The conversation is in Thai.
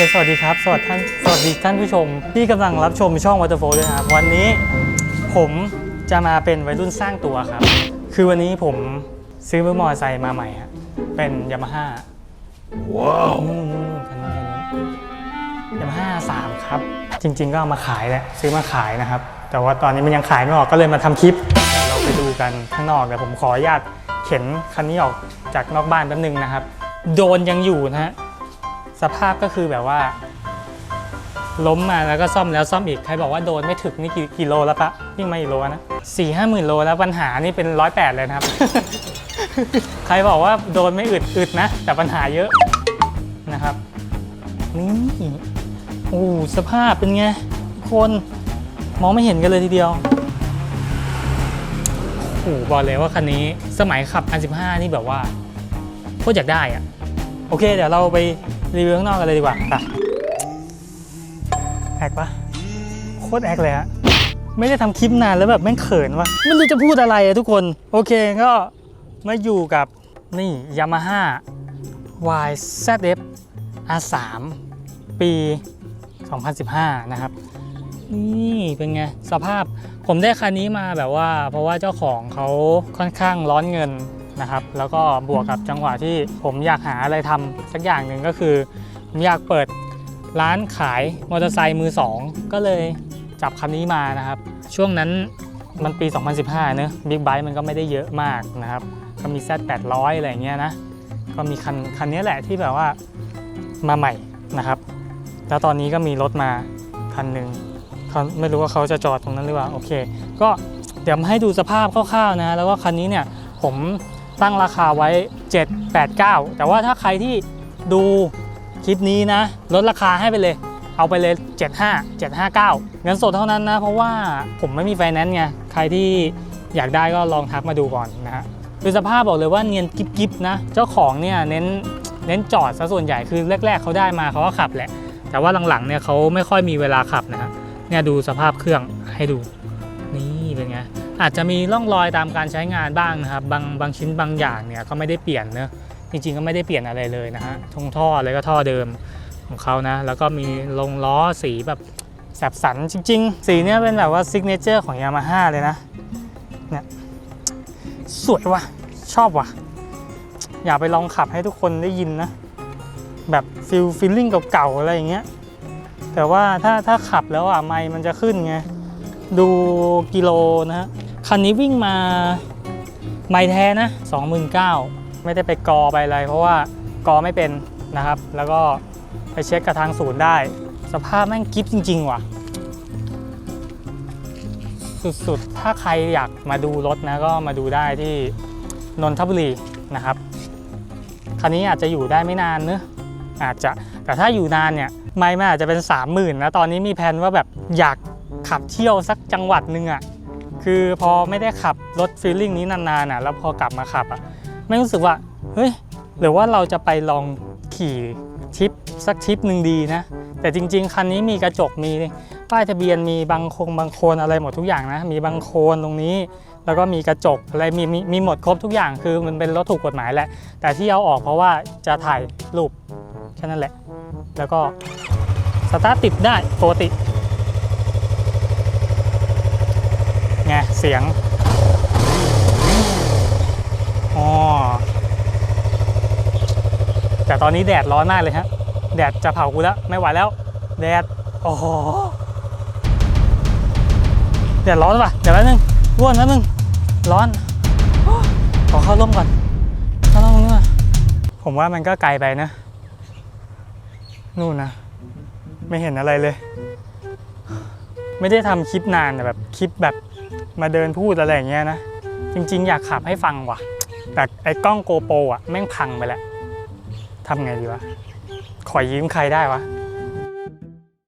สวัสดีครับ สวัสดีท่านสวัสดีท่านผู้ชม ที่กำลังรับชมช่อง Waterfall ด้วยนะครับ วันนี้ผมจะมาเป็นวัยรุ่นสร้างตัวครับ คือวันนี้ผมซื้อมอเตอร์ไซค์มาใหม่ฮะเป็นยามาฮ่าว้าวคันนี้คันนี้ยามาฮ่าสามครับ จริง ๆ ก็เอามาขายแหละซื้อมาขายนะครับ แต่ว่าตอนนี้มันยังขายไม่ออกก็เลยมาทำคลิปเดี๋ยวเราไปดูกันข้างนอกเดี๋ยวผมขออนุญาตเข็นคันนี้ออกจากนอกบ้านแป๊บนึงนะครับ โดนยังอยู่นะฮะ สภาพก็คือแบบว่า ล้มมาแล้วก็ซ่อมแล้วซ่อมอีก ใครบอกว่าโดนไม่ถึกนี่กี่กิโลแล้วปะยิ่งมาอีกโลนะสี่ห้าหมื่นโลแล้วปัญหานี่เป็นร้อยแปดเลยนะครับ ใครบอกว่าโดนไม่อึดอึดนะ แต่ปัญหาเยอะนะครับ นี่โอ้สภาพเป็นไงทุกคนมองไม่เห็นกันเลยทีเดียวโอ้โหบอกเลยว่าคันนี้สมัยขับ R15 นี่แบบว่าโคตรอยากได้อะโอเค เดี๋ยวเราไป รีวิวข้างนอกกันเลยดีกว่าไปแอคปะโคตรแอคเลยฮะไม่ได้ทำคลิปนานแล้วแบบแม่งเขินวะไม่รู้จะพูดอะไรอะทุกคน โอเคก็มาอยู่กับนี่ Yamaha YZF R3 ปี 2015 นะครับ นี่เป็นไง สภาพผมได้คันนี้มาแบบว่า เพราะว่าเจ้าของเขาค่อนข้างร้อนเงิน นะครับแล้วก็บวกกับจังหวะที่ผมอยากหาอะไรทำสักอย่างหนึ่งก็คือ ผมอยากเปิดร้านขายมอเตอร์ไซค์มือสองก็เลยจับคันนี้มานะครับ ช่วงนั้นมันปี 2015เนอะบิ๊กไบค์มันก็ไม่ได้เยอะมากนะครับ ก็มี Z 800 อะไรอย่างเงี้ยนะ ก็มีคันคันนี้แหละที่แบบว่ามาใหม่นะครับ แล้วตอนนี้ก็มีรถมาคันหนึ่งเขาไม่รู้ว่าเขาจะจอดตรงนั้นหรือเปล่า โอเค ก็เดี๋ยวมาให้ดูสภาพคร่าวๆนะ แล้วก็คันนี้เนี่ยผม ตั้งราคาไว้ 7 8 9 แต่ว่าถ้าใครที่ดูคลิปนี้นะ ลดราคาให้ไปเลย เอาไปเลย 75 759 เงินสดเท่านั้นนะ เพราะว่าผมไม่มีไฟแนนซ์ไง ใครที่อยากได้ก็ลองทักมาดูก่อนนะฮะคือสภาพบอกเลยว่าเนียนกิ๊บๆนะ เจ้าของเนี่ยเน้นเน้นจอดซะส่วนใหญ่คือแรก ๆเขาได้มาเขาก็ขับแหละ แต่ว่าหลังๆเนี่ยเขาไม่ค่อยมีเวลาขับนะฮะเนี่ยดูสภาพเครื่องให้ดู นี่เป็นไง อาจจะมีร่องรอยตามการใช้งานบ้างนะครับ บางบางชิ้นบางอย่างเนี่ยก็ไม่ได้เปลี่ยนเนอะจริงๆก็ไม่ได้เปลี่ยนอะไรเลยนะฮะทงท่ออะไรก็ท่อเดิมของเขานะ แล้วก็มีลงล้อสีแบบแสบสันจริง ๆ สีเนี้ยเป็นแบบว่าซิกเนเจอร์ของ Yamaha เลยนะเนี่ยสวยว่ะ ชอบว่ะ อยากไปลองขับให้ทุกคนได้ยินนะ แบบฟิลฟิลลิ่งเก่าๆอะไรอย่างเงี้ยแต่ว่าถ้าถ้าขับแล้วอะไมมันจะขึ้นไง ดูกิโลนะฮะ คันนี้วิ่งมาไมล์แท้นะ 29,000 ไม่ได้ไปกอไปอะไร เพราะว่ากอไม่เป็นนะครับ แล้วก็ไปเช็คกับทางศูนย์ได้ สภาพแม่งกิฟจริง ๆ ว่ะ สุด ๆ ถ้าใครอยากมาดูรถนะ ก็มาดูได้ที่นนทบุรีนะครับ คันนี้อาจจะอยู่ได้ไม่นานเนอะอาจจะแต่ถ้าอยู่นานเนี่ย ไม่มันอาจจะเป็น 3 0,000นะตอนนี้มีแผนว่าแบบอยากขับเที่ยวสักจังหวัดหนึ่งอะ่ะ คือพอไม่ได้ขับรถฟีลลิ่งนี้นานๆอะแล้วพอกลับมาขับอะไม่รู้สึกว่าเฮ้ยหรือว่าเราจะไปลองขี่ทริปสักทริปหนึ่งดีนะ แต่จริง ๆ คันนี้มีกระจกมีป้ายทะเบียนมีบางโคงบางโคนอะไรหมดทุกอย่างนะ มีบางโคนตรงนี้ แล้วก็มีกระจกอะไรมีมีมีหมดครบทุกอย่างคือมันเป็นรถถูกกฎหมายแหละ แต่ที่เอาออกเพราะว่าจะถ่ายรูปแค่นั้นแหละ แล้วก็สตาร์ทติดได้ปกติไง เสียงอ๋อแต่ตอนนี้แดดร้อนมากเลยฮะ แดดจะเผากูแล้ว ไม่ไหวแล้ว แดด โอ้โห แดดร้อนป่ะ เดี๋ยวแป๊บนึงร่วนแป๊บนึง ร้อน ขอเข้าร่มก่อน เข้าร่มนี่มาผมว่ามันก็ไกลไปนะ นู่นนะ ไม่เห็นอะไรเลย ไม่ได้ทำคลิปนานแต่แบบคลิปแบบ มาเดินพูดอะไรอย่างเงี้ยนะ จริง ๆ อยากขับให้ฟังว่ะ แต่ไอ้กล้องโกโปรอะแม่งพังไปแล้วทำไงดีวะ ขอยืมใครได้วะ